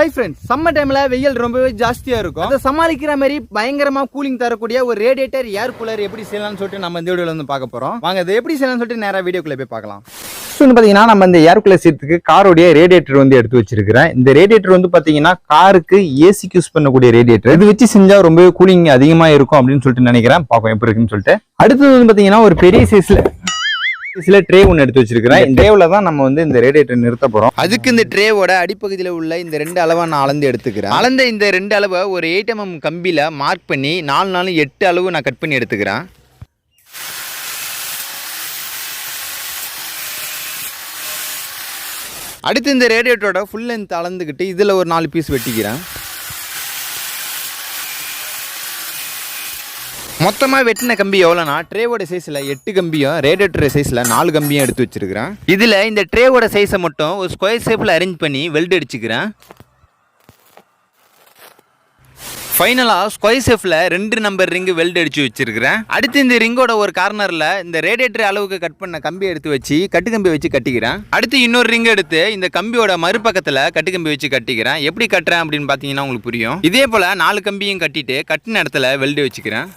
Hi friends summer டைமில் வெயில் ரொம்பவே ஜாஸ்தியாக இருக்கும். அதை சமாளிக்கிற மாதிரி பயங்கரமாக கூலிங் தரக்கூடிய ஒரு ரேடியேட்டர் ஏர் கூலர் எப்படி செய்யலாம்னு சொல்லிட்டு நம்ம இந்த வீடியோவில் வந்து பார்க்க போகிறோம் வாங்க அதை எப்படி செய்யலாம்னு சொல்லிட்டு நேராக வீடியோக்குள்ள போய் பார்க்கலாம். Next வந்து பார்த்தீங்கன்னா நம்ம இந்த ஏர் கூலர் சீட்டுக்கு காரோடைய ரேடியேட்டர் வந்து எடுத்து வச்சிருக்கிறேன். இந்த ரேடியேட்டர் வந்து பார்த்தீங்கன்னா காருக்கு ஏசிக்கு யூஸ் பண்ணக்கூடிய ரேடியேட்டர் இது வச்சு செஞ்சால் ரொம்பவே கூலிங் அதிகமாக இருக்கும் அப்படின்னு சொல்லிட்டு நினைக்கிறேன். பார்ப்போம் எப்படி இருக்குன்னு சொல்லிட்டு. அடுத்தது வந்து பார்த்தீங்கன்னா ஒரு பெரிய சைஸில் சில ட்ரே ஒன்று எடுத்து வச்சிருக்கிறேன். இந்த ட்ரேவில் தான் நம்ம வந்து இந்த ரேடியேட்டர் நிறுத்த போறோம். அதுக்கு இந்த ட்ரேவோட அடிப்பகுதியில் உள்ள இந்த ரெண்டு அளவை நான் அளந்து எடுத்துக்கிறேன். அளந்த இந்த ரெண்டு அளவை ஒரு எயிட் எம்எம் கம்பியில் மார்க் பண்ணி நாலு நாலு எட்டு அளவு நான் கட் பண்ணி எடுத்துக்கிறேன். அடுத்து இந்த ரேடியேட்டரோட ஃபுல் லென்த் அளந்துக்கிட்டு இதில் ஒரு நாலு பீஸ் வெட்டிக்கிறேன். மொத்தமாக வெட்டின கம்பி எவ்வளோனா? ட்ரேவோட சைஸில் எட்டு கம்பியும் ரேடியேட்டர் சைஸில் நாலு கம்பியும் எடுத்து வச்சிருக்கிறேன். இதில் இந்த ட்ரேவோட சைஸை மட்டும் ஒரு ஸ்கொயர் ஷேப்பில் அரேஞ்ச் பண்ணி வெல்ட் அடிச்சுக்கிறேன். ஃபைனலாக ஸ்கொயர் ஷேஃபில் ரெண்டு நம்பர் ரிங்கு வெல்ட் அடித்து வச்சுருக்கிறேன். அடுத்து இந்த ரிங்கோட ஒரு கார்னரில் இந்த ரேடியேட்டர் அளவுக்கு கட் பண்ண கம்பி எடுத்து வச்சு கட்டு கம்பி வச்சு கட்டிக்கிறேன். அடுத்து இன்னொரு ரிங் எடுத்து இந்த கம்பியோட மறுபக்கத்தில் கட்டு கம்பி வச்சு கட்டிக்கிறேன். எப்படி கட்டுறேன் அப்படின்னு பார்த்தீங்கன்னா உங்களுக்கு புரியும். இதே போல் நாலு கம்பியும் கட்டிட்டு கட்டின இடத்துல வெல்டு வச்சுக்கிறேன்.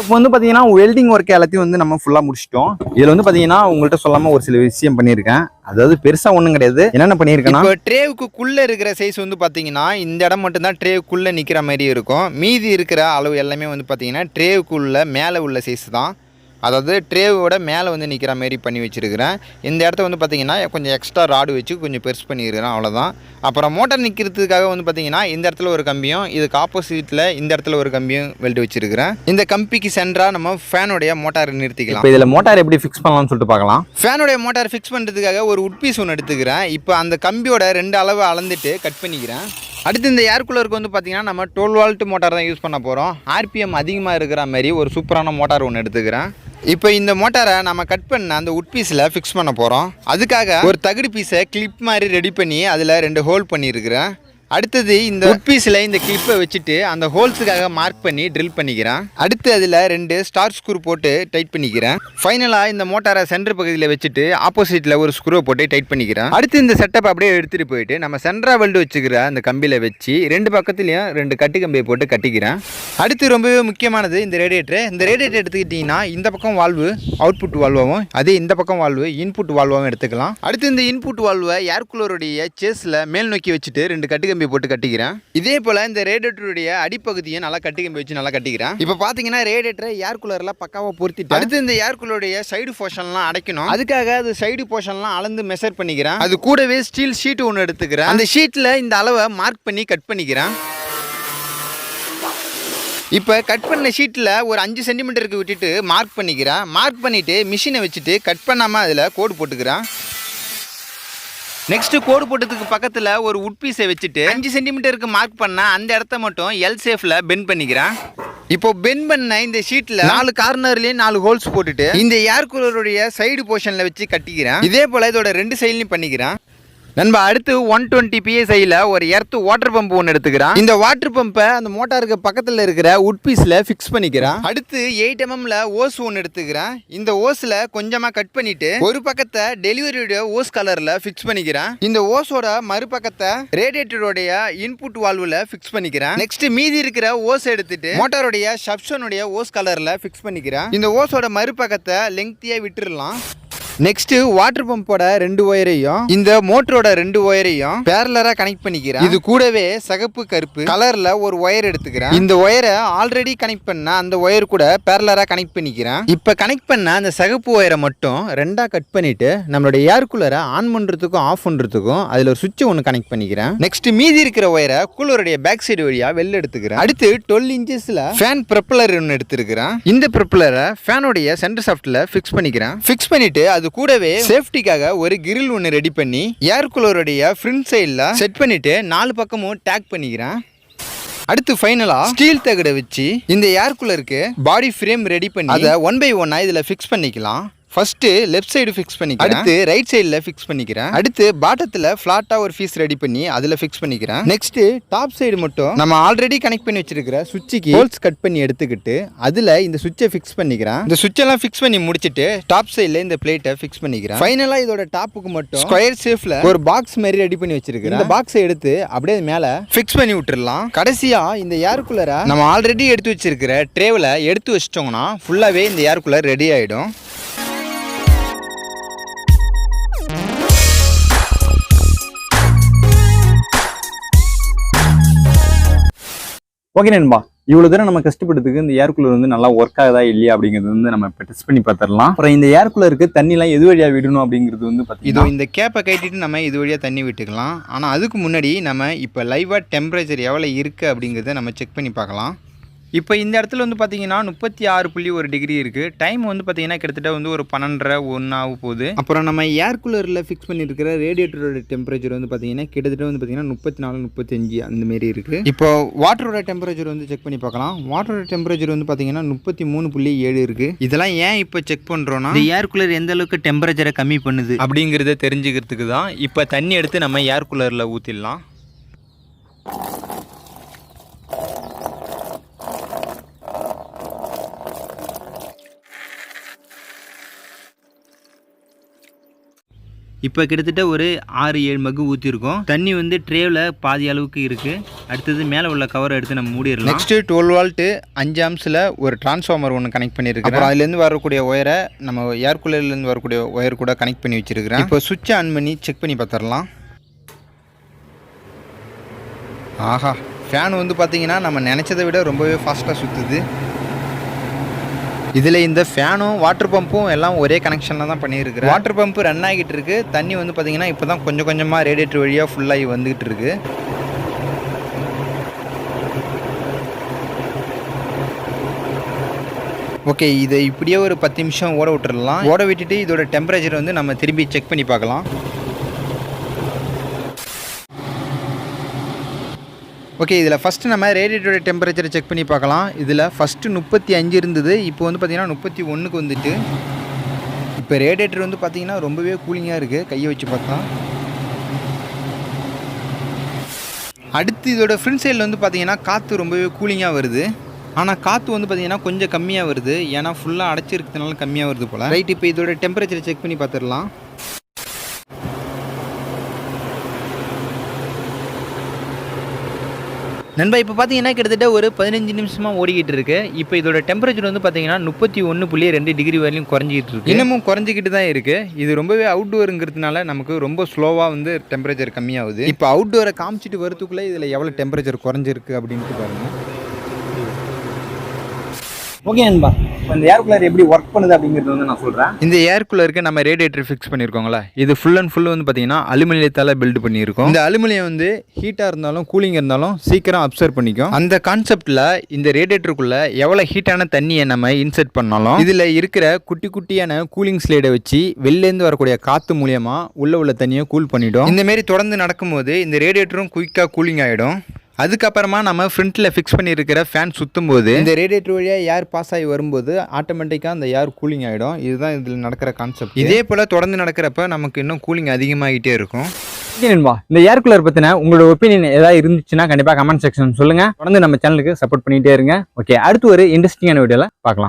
இப்போ வந்து பார்த்தீங்கன்னா வெல்டிங் ஒர்க் எல்லாத்தையும் வந்து நம்ம ஃபுல்லாக முடிச்சிட்டோம். இதில் வந்து பார்த்தீங்கன்னா உங்கள்கிட்ட சொல்லாமல் ஒரு சில விஷயம் பண்ணியிருக்கேன். அதாவது பெருசாக ஒன்றும் கிடையாது. என்னென்ன பண்ணியிருக்கேன்னா இப்போ ட்ரேவுக்குள்ளே இருக்கிற சைஸ் வந்து பார்த்தீங்கன்னா இந்த இடம் மட்டும்தான் ட்ரேவுக்குள்ளே நிற்கிற மாதிரி இருக்கும். மீதி இருக்கிற அளவு எல்லாமே வந்து பார்த்தீங்கன்னா ட்ரேவுக்குள்ளே மேலே உள்ள சைஸ் தான். அதாவது ட்ரேவோட மேலே வந்து நிற்கிற மாதிரி பண்ணி வச்சுருக்கிறேன். இந்த இடத்த வந்து பார்த்தீங்கன்னா கொஞ்சம் எக்ஸ்ட்ரா ராடு வச்சு கொஞ்சம் பெருசு பண்ணியிருக்கிறேன் அவ்வளோதான் அப்புறம் மோட்டார் நிற்கிறதுக்காக வந்து பார்த்தீங்கன்னா இந்த இடத்துல ஒரு கம்பியும் இதுக்கு ஆப்போசிட்டில் இந்த இடத்துல ஒரு கம்பியும் வெல்ட் வச்சுருக்கிறேன். இந்த கம்பிக்கு சென்றாக நம்ம ஃபேனுடைய மோட்டாரை நிறுத்திக்கலாம். இதுல மோட்டார் எப்படி ஃபிக்ஸ் பண்ணலாம்னு சொல்லிட்டு பார்க்கலாம். ஃபேனுடைய மோட்டார் ஃபிக்ஸ் பண்ணுறதுக்காக ஒரு உட் பீஸ் ஒன்று எடுத்துக்கிறேன். இப்போ அந்த கம்பியோட ரெண்டு அளவு அளந்துட்டு கட் பண்ணிக்கிறேன். அடுத்து இந்த ஏர் கூலருக்கு வந்து பார்த்தீங்கன்னா நம்ம டுவெல் வால்ட் மோட்டார் தான் யூஸ் பண்ண போகிறோம் ஆர்பிஎம் அதிகமாக இருக்கிற மாதிரி ஒரு சூப்பரான மோட்டார் ஒன்று எடுத்துக்கிறேன். இப்போ இந்த மோட்டாரை நம்ம கட் பண்ண அந்த உட் பீஸில் ஃபிக்ஸ் பண்ண போகிறோம் அதுக்காக ஒரு தகுடு பீஸை கிளிப் மாதிரி ரெடி பண்ணி அதில் ரெண்டு ஹோல் பண்ணியிருக்கிறேன். அடுத்தது இந்த உட் பீஸில் இந்த கிளிப்பை வச்சுட்டு அந்த ஹோல்ஸுக்காக மார்க் பண்ணி ட்ரில் பண்ணிக்கிறேன். அடுத்து அதில் ரெண்டு ஸ்டார் ஸ்க்ரூ போட்டு டைட் பண்ணிக்கிறேன். ஃபைனலாக இந்த மோட்டாரை சென்டர் பகுதியில் வச்சுட்டு ஆப்போசிட்டில் ஒரு ஸ்க்ரூவை போட்டு டைட் பண்ணிக்கிறேன். அடுத்து இந்த செட்டப் அப்படியே எடுத்துகிட்டு போயிட்டு நம்ம சென்ட்ரா வெல்டு வச்சுக்கிற அந்த கம்பியில் வச்சு ரெண்டு பக்கத்துலையும் ரெண்டு கட்டு கம்பியை போட்டு கட்டிக்கிறேன். அடுத்து ரொம்பவே முக்கியமானது இந்த ரேடியேட்டர் இந்த ரேடியேட்டர் எடுத்துக்கிட்டிங்கன்னா இந்த பக்கம் வால்வு அவுட்புட் வால்வாகவும் அதே இந்த பக்கம் வால்வு இன்புட் வால்வாகவும் எடுத்துக்கலாம். அடுத்து இந்த இன்புட் வால்வை ஏர் கூலருடைய சேஸில் மேல் நோக்கி வச்சுட்டு ரெண்டு கட்டு கம்பி போட்டு கட்டிக்கிறேன். இதே போல் இந்த ரேடியேட்டருடைய அடிப்பகுதியை நல்லா கட்டி கம்பி வச்சு நல்லா கட்டிக்கிறேன். இப்போ பார்த்தீங்கன்னா ரேடியேட்டரை ஏர் கூலர்லாம் பக்காவாக பொருத்திட்டு அடுத்து இந்த ஏர் கூலருடைய சைடு போர்ஷன்லாம் அடைக்கணும். அதுக்காக அது சைடு போர்ஷன்லாம் அளந்து மெஷர் பண்ணிக்கிறேன். அது கூடவே ஸ்டீல் ஷீட் ஒன்று எடுத்துக்கிறேன். அந்த ஷீட்டில் இந்த அளவை மார்க் பண்ணி கட் பண்ணிக்கிறேன். இப்போ கட் பண்ண ஷீட்டில் ஒரு அஞ்சு சென்டிமீட்டருக்கு விட்டுட்டு மார்க் பண்ணிக்கிறேன். மார்க் பண்ணிவிட்டு மிஷினை வச்சுட்டு கட் பண்ணாமல் அதில் கோடு போட்டுக்கிறேன். நெக்ஸ்ட் கோடு போட்டதுக்கு பக்கத்தில் ஒரு உட் பீஸை வச்சுட்டு அஞ்சு சென்டிமீட்டருக்கு மார்க் பண்ண அந்த இடத்த மட்டும் எல் சேஃபில் பெண்ட் பண்ணிக்கிறேன். இப்போ பென் பண்ண இந்த ஷீட்டில் நாலு கார்னர்லேயும் நாலு ஹோல்ஸ் போட்டுட்டு இந்த ஏர் கூலருடைய சைடு போர்ஷனில் வச்சு கட்டிக்கிறேன். இதே போல் இதோட ரெண்டு சைட்லையும் பண்ணிக்கிறேன். நண்பா அடுத்து ஒன் டுவெண்ட்டி பிஎஸ்ஐயில் ஒரு எர்த்து வாட்டர் பம்ப் ஒன்று எடுத்துக்கிறான். இந்த வாட்டர் பம்பை அந்த மோட்டாருக்கு பக்கத்தில் இருக்கிற உட் பீஸில் ஃபிக்ஸ் பண்ணிக்கிறேன். அடுத்து எயிட் எம்எம்ல ஓஸ் ஒன்று எடுத்துக்கிறேன். இந்த ஓஸில் கொஞ்சமாக கட் பண்ணிட்டு ஒரு பக்கத்தை டெலிவரியோட ஓஸ் கலரில் ஃபிக்ஸ் பண்ணிக்கிறேன். இந்த ஓஸோட மறுபக்கத்தை ரேடியேட்டருடைய இன்புட் வால்வில் ஃபிக்ஸ் பண்ணிக்கிறேன். நெக்ஸ்ட் மீதி இருக்கிற ஓஸ் எடுத்துட்டு மோட்டாருடைய சப்ஷனுடைய ஓஸ் கலரில் ஃபிக்ஸ் பண்ணிக்கிறேன். இந்த ஓஸோட மறுபக்கத்தை லெங்க்த்தியாக விட்டுடலாம் நெக்ஸ்ட் வாட்டர் பம்போட ரெண்டு ஒயரையும் இந்த மோட்டரோட ரெண்டு ஒயரையும் பேரலரா கனெக்ட் பண்ணிக்கிறேன். இது கூடவே சகப்பு கருப்பு கலர்ல ஒரு ஒயர் எடுத்துக்கிறேன். இந்த ஒயரை ஆல்ரெடி கனெக்ட் பண்ண அந்த ஒயர் கூட பேரலரா கனெக்ட் பண்ணிக்கிறேன். இப்ப கனெக்ட் பண்ண அந்த சகப்பு ஒயரை மட்டும் ரெண்டா கட் பண்ணிட்டு நம்மளோட ஏர் கூலரை ஆன் பண்றதுக்கும் ஆஃப் பண்றதுக்கும் அதுல ஒரு சுவிட்ச் ஒன்று கனெக்ட் பண்ணிக்கிறேன். நெக்ஸ்ட் மீதி இருக்கிற ஒயரை கூலருடைய பேக் சைடு வழியா வெளில எடுத்துக்கிறேன். அடுத்து டுவெல் இன்ச்சஸ்ல ஃபேன் ப்ரப்பலர் ஒன்று எடுத்துருக்கிறேன். இந்த ப்ரப்பலரை ஃபேனுடைய சென்டர் சாஃப்ட்ல ஃபிக்ஸ் பண்ணிக்கிறேன். ஃபிக்ஸ் பண்ணிட்டு அது கூடவே சேஃப்டிக்காக ஒரு கிரில் ஒன்று ரெடி பண்ணி ஏர் கூலருடைய ஃப்ரண்ட் சைடில் செட் பண்ணிட்டு நாலு பக்கமும் டேக் பண்ணிக்கிறேன். அடுத்து ஃபைனலா ஸ்டீல் தகடை வச்சு இந்த ஏர் கூலருக்கு பாடி ஃப்ரேம் ரெடி பண்ணி அதை ஒன் பை ஒன்னா இதுல ஃபிக்ஸ் பண்ணிக்கலாம். ஃபர்ஸ்ட் லெஃப்ட் சைடு ஃபிக்ஸ் பண்ணிக்கிறேன். அடுத்து ரைட் சைடில் ஃபிக்ஸ் பண்ணிக்கிறேன். அடுத்து பாட்டத்தில் ஃப்ளாட்டாக ஒரு பீஸ் ரெடி பண்ணி அதில் ஃபிக்ஸ் பண்ணிக்கிறேன். நெக்ஸ்ட் டாப் சைடு மட்டும் நம்ம ஆல்ரெடி கனெக்ட் பண்ணி வச்சிருக்கிற சுவிட்சுக்கு ஹோல்ஸ் கட் பண்ணி எடுத்துக்கிட்டு அதில் இந்த சுவிட்சை ஃபிக்ஸ் பண்ணிக்கிறேன். இந்த சுவிட்ச் எல்லாம் ஃபிக்ஸ் பண்ணி முடிச்சிட்டு டாப் சைடில் இந்த பிளேட்டை ஃபிக்ஸ் பண்ணிக்கிறேன். ஃபைனலாக இதோட டாப்புக்கு மட்டும் ஸ்கொயர் ஷேப்ல ஒரு பாக்ஸ் மாதிரி ரெடி பண்ணி வச்சிருக்கிறேன். இந்த பாக்ஸை எடுத்து அப்படியே மேலே ஃபிக்ஸ் பண்ணி விட்டுறலாம். கடைசியா இந்த ஏர் கூலரை நம்ம ஆல்ரெடி எடுத்து வச்சிருக்கிற ட்ரேவில் எடுத்து வச்சிட்டோம்னா ஃபுல்லாகவே இந்த ஏர் கூலர் ரெடி ஆகிடும் ஓகே நண்பா இவ்வளோ தூரம் நம்ம கஷ்டப்பட்டதுக்கு இந்த ஏர் கூலர் வந்து நல்லா ஒர்க் ஆகுதா இல்லையா அப்படிங்கிறது வந்து நம்ம இப்போ டெஸ்ட் பண்ணி பார்த்துடலாம். அப்புறம் இந்த ஏர் கூலருக்கு தண்ணிலாம் எது வழியாக விடணும் அப்படிங்கிறது வந்து இதோ இது இந்த கேப்பை கட்டிட்டு நம்ம இது வழியாக தண்ணி விட்டுக்கலாம். ஆனால் அதுக்கு முன்னாடி நம்ம இப்போ லைவாக டெம்பரேச்சர் எவ்வளோ இருக்குது அப்படிங்கிறத நம்ம செக் பண்ணி பார்க்கலாம். இப்போ இந்த இடத்துல வந்து பார்த்தீங்கன்னா முப்பத்தி ஆறு புள்ளி ஒரு டிகிரி இருக்குது டைம் வந்து பார்த்தீங்கன்னா கிட்டத்தட்ட வந்து ஒரு பன்னெண்டரை ஒன்று ஆக போகுது. அப்புறம் நம்ம ஏர் கூலரில் ஃபிக்ஸ் பண்ணியிருக்கிற ரேடியேட்டரோட டெம்பரேச்சர் வந்து பார்த்தீங்கன்னா கிட்டத்தட்ட வந்து பார்த்தீங்கன்னா முப்பத்தி நாலு முப்பத்தஞ்சு அந்த மாரி இருக்குது இப்போ வாட்டரோட டெம்பரேச்சர் வந்து செக் பண்ணி பார்க்கலாம். வாட்டரோட டெம்பரேச்சர் வந்து பார்த்தீங்கன்னா முப்பத்தி மூணு புள்ளி ஏழு இருக்குது இதெல்லாம் ஏன் இப்போ செக் பண்ணுறோன்னா இந்த ஏர் கூலர் எந்த அளவுக்கு டெம்பரேச்சரை கம்மி பண்ணுது? அப்படிங்கிறத தெரிஞ்சுக்கிறதுக்கு தான் இப்போ தண்ணி எடுத்து நம்ம ஏர் கூலரில் ஊற்றிடலாம் இப்போ கிட்டத்தட்ட ஒரு ஆறு ஏழு மக்கு ஊற்றிருக்கோம் தண்ணி வந்து ட்ரேவில் பாதி அளவுக்கு இருக்குது அடுத்தது மேலே உள்ள கவர் எடுத்து நம்ம மூடிடலாம். நெக்ஸ்ட்டு டுவெல் வால்ட்டு அஞ்சு ஆம்ஸில் ஒரு டிரான்ஸ்ஃபார்மர் ஒன்று கனெக்ட் பண்ணியிருக்கேன் அப்புறம் அதுலேருந்து வரக்கூடிய ஒயரை நம்ம ஏர் கூலர்லேருந்து வரக்கூடிய ஒயர் கூட கனெக்ட் பண்ணி வச்சிருக்கிறேன். இப்போ சுவிட்சை ஆன் பண்ணி செக் பண்ணி பார்த்துடலாம். ஆஹா ஃபேன் வந்து பார்த்தீங்கன்னா நம்ம நினச்சதை விட ரொம்பவே ஃபாஸ்ட்டாக சுற்றுது இதில் இந்த ஃபேனும் வாட்டர் பம்பும் எல்லாம் ஒரே கனெக்ஷனில் தான் பண்ணியிருக்கிறேன் வாட்டர் பம்ப் ரன் ஆகிட்டு இருக்கு. தண்ணி வந்து பார்த்தீங்கன்னா இப்போ தான் கொஞ்சம் கொஞ்சமாக ரேடியேட்டர் வழியாக ஃபுல்லாகி வந்துகிட்டு இருக்கு. ஓகே இதை இப்படியே ஒரு பத்து நிமிஷம் ஓட விட்டுடலாம் ஓட விட்டுட்டு இதோட டெம்பரேச்சர் வந்து நம்ம திரும்பி செக் பண்ணி பார்க்கலாம். ஓகே இதில் ஃபஸ்ட்டு நம்ம ரேடியேட்டரோட டெம்பரேச்சரை செக் பண்ணி பார்க்கலாம். இதில் ஃபஸ்ட்டு முப்பத்தி அஞ்சு இருந்தது. இப்போ வந்து பார்த்திங்கன்னா முப்பத்தி ஒன்றுக்கு வந்துட்டு. இப்போ ரேடியேட்டர் வந்து பார்த்திங்கன்னா ரொம்பவே கூலிங்காக இருக்குது கையை வச்சு பார்த்தா அடுத்து இதோட ஃப்ரண்ட் சைடில் வந்து பார்த்திங்கன்னா காற்று ரொம்பவே கூலிங்காக வருது. ஆனால் காற்று வந்து பார்த்திங்கன்னா கொஞ்சம் கம்மியாக வருது. ஏன்னா ஃபுல்லாக அடைச்சிருக்கிறதுனால கம்மியாக வருது போல். ரைட் இப்போ இதோட டெம்பரேச்சரை செக் பண்ணி பார்த்துடலாம். நண்பா இப்போ பார்த்தீங்கன்னா கிட்டத்தட்ட ஒரு பதினஞ்சு நிமிஷமாக ஓடிக்கிட்டு இருக்கு. இப்போ இதோட டெம்பரேச்சர் வந்து பார்த்தீங்கன்னா முப்பத்தி ஒன்று புள்ளி ரெண்டு டிகிரி வரையும் குறைஞ்சிக்கிட்டு இருக்கு. இன்னமும் குறைஞ்சிக்கிட்டு தான் இருக்கு. இது ரொம்பவே அவுட்டோருங்கிறதுனால நமக்கு ரொம்ப ஸ்லோவாக வந்து டெம்பரேச்சர் கம்மியாகுது. இப்போ அவுட்டோரை காமிச்சிட்டு வரத்துக்குள்ளே இதில் எவ்வளோ டெம்பரேச்சர் குறைஞ்சிருக்கு அப்படின்ட்டு பாருங்கள் ஓகே நண்பா. இந்த ஏர் கூலர் எப்படி ஒர்க் பண்ணுது அப்படிங்கிறது வந்து நான் சொல்றேன். இந்த ஏர் கூலருக்கு நம்ம ரேடியேட்டர் ஃபிக்ஸ் பண்ணியிருக்கோங்களா இது ஃபுல் அண்ட் ஃபுல் வந்து பார்த்தீங்கன்னா அலுமினியத்தால் பில்ட் பண்ணியிருக்கோம். இந்த அலுமினியம் வந்து ஹீட்டாக இருந்தாலும் கூலிங் இருந்தாலும் சீக்கிரம் அப்சர்வ் பண்ணிக்கும். அந்த கான்செப்டில் இந்த ரேடியேட்டருக்குள்ள எவ்வளோ ஹீட்டான தண்ணியை நம்ம இன்செர்ட் பண்ணாலும் இதில் இருக்கிற குட்டி குட்டியான கூலிங் ஸ்லேடை வச்சு வெளிலேருந்து வரக்கூடிய காற்று மூலியமா உள்ள உள்ள தண்ணியை கூல் பண்ணிடும். இந்த மாதிரி தொடர்ந்து நடக்கும்போது இந்த ரேடியேட்டரும் குயிக்காக கூலிங் ஆகிடும் அதுக்கப்புறமா நம்ம ஃப்ரண்ட்டில் ஃபிக்ஸ் பண்ணியிருக்கிற ஃபேன் சுற்றும் போது இந்த ரேடியேட்டர் வழியாக ஏர் பாஸ் ஆகி வரும்போது ஆட்டோமேட்டிக்காக அந்த ஏர் கூலிங் ஆகிடும் இதுதான் இதில் நடக்கிற கான்செப்ட் இதே போல் தொடர்ந்து நடக்கிறப்ப நமக்கு இன்னும் கூலிங் அதிகமாகிட்டே இருக்கும். நண்பா இந்த ஏர் கூலர் பத்தின உங்களோட ஒப்பீனியன் ஏதாவது இருந்துச்சுன்னா கண்டிப்பா கமெண்ட் செக்ஷன் சொல்லுங்க. தொடர்ந்து நம்ம சேனலுக்கு சப்போர்ட் பண்ணிட்டே இருங்க. ஓகே அடுத்து ஒரு இன்ட்ரெஸ்டிங்கான வீடியோல பார்க்கலாம்.